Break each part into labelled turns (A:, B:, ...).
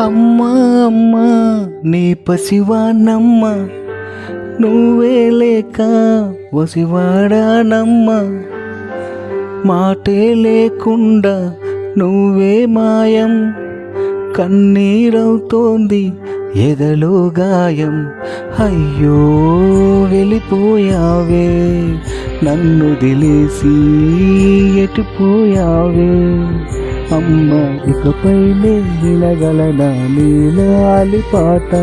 A: అమ్మా అమ్మా నీ పసివానమ్మ నువ్వే లేక వసివాడానమ్మ. మాటే లేకుండా నువ్వే మాయం కన్నీరవుతోంది ఎదలో గాయం. అయ్యో వెళ్ళిపోయావే నన్ను దిలేసి ఎటుపోయావే. అమ్మ ఇకపై నేనగలనా నీలాలి పాట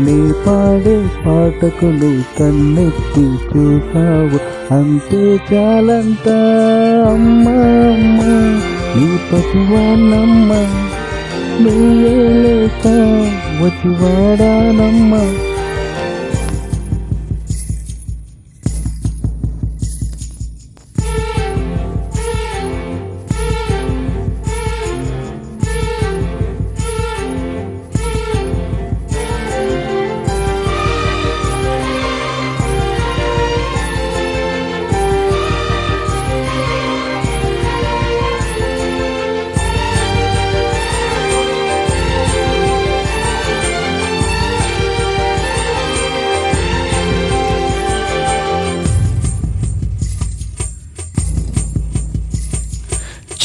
A: నీ పాడే పాటకులు కన్నెత్తి చూసావు. అంతే చాలంత అమ్మ అమ్మ నీ పశువానమ్మ నువ్వే లేక వచ్చివాడానమ్మ.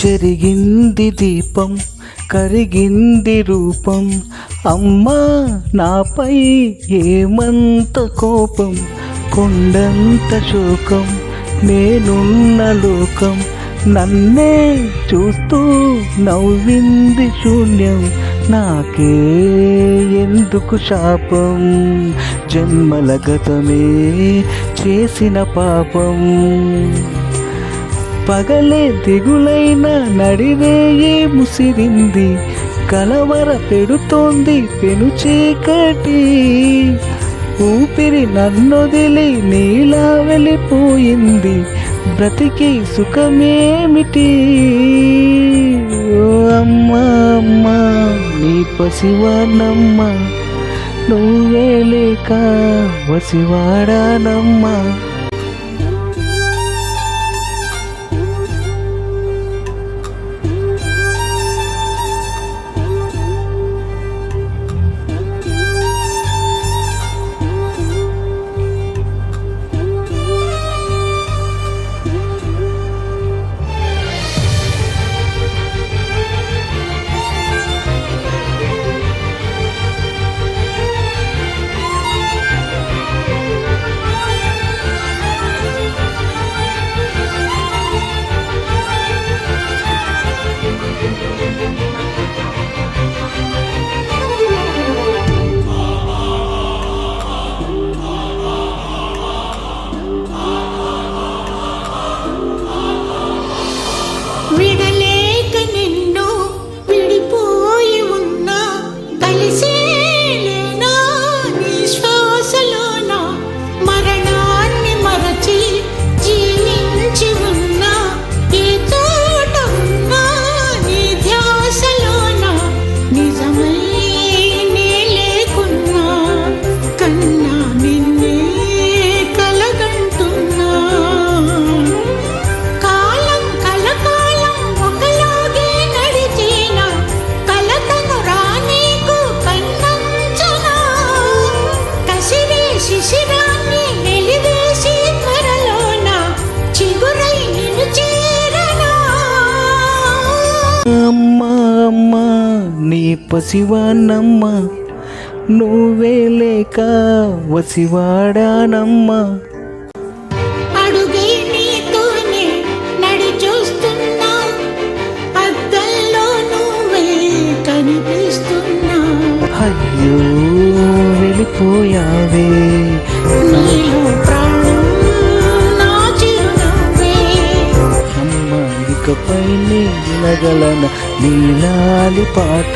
A: చెరిగింది దీపం కరిగింది రూపం. అమ్మా నాపై ఏమంత కోపం? కొండంత శోకం నేనున్న లోకం. నన్నే చూస్తూ నవ్వింది శూన్యం. నాకే ఎందుకు శాపం? జన్మల గతమే చేసిన పాపం. పగలే దిగులైన నడివేయే ముసిరింది. కలవర పెడుతోంది పెను చీకటి. ఊపిరి నన్నొదిలి నీలా వెళ్ళిపోయింది. బ్రతికి సుఖమేమిటి? ఓ అమ్మా అమ్మా నీ పసివానమ్మ నువ్వే లేక వసివాడానమ్మా.
B: శిశిరాన్ని వెలివేసి త్వరలోన చిగురై నిన్ను చేరనా?
A: అమ్మా అమ్మా నీ పసివానమ్మ నువ్వే లేక వసివాడానమ్మా.
B: అడుగై నీతోనే నడి చూస్తున్నా అద్దంలో నువ్వే కనిపిస్తున్నా.
A: అయ్యో వెళ్ళిపోయావే
B: చిరునవ్వే
A: అమ్మ ఇకపై వినగలన నీలాలి పాట.